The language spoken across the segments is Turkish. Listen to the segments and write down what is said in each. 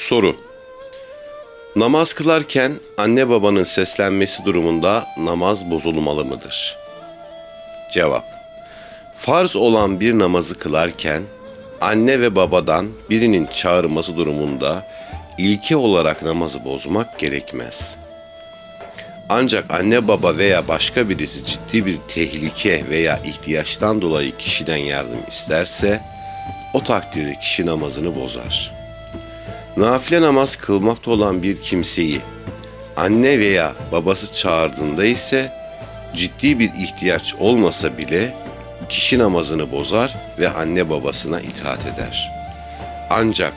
Soru Namaz kılarken anne babanın seslenmesi durumunda namaz bozulmalı mıdır? Cevap Farz olan bir namazı kılarken anne ve babadan birinin çağırması durumunda ilke olarak namazı bozmak gerekmez. Ancak anne baba veya başka birisi ciddi bir tehlike veya ihtiyaçtan dolayı kişiden yardım isterse o takdirde kişi namazını bozar. Nafile namaz kılmakta olan bir kimseyi anne veya babası çağırdığında ise ciddi bir ihtiyaç olmasa bile kişi namazını bozar ve anne babasına itaat eder. Ancak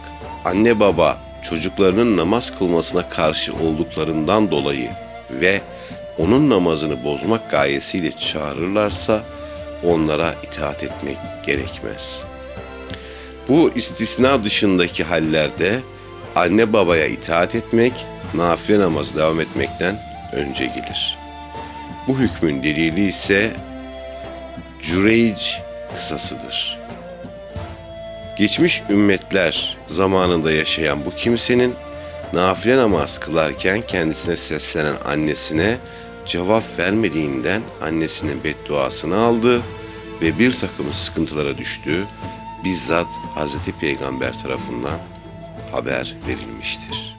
anne baba çocuklarının namaz kılmasına karşı olduklarından dolayı ve onun namazını bozmak gayesiyle çağırırlarsa onlara itaat etmek gerekmez. Bu istisna dışındaki hallerde anne babaya itaat etmek, nafile namaz devam etmekten önce gelir. Bu hükmün delili ise Cüreyc kısasıdır. Geçmiş ümmetler zamanında yaşayan bu kimsenin nafile namaz kılarken kendisine seslenen annesine cevap vermediğinden annesinin bedduasını aldı ve bir takım sıkıntılara düştü. Bizzat Hazreti Peygamber tarafından haber verilmiştir.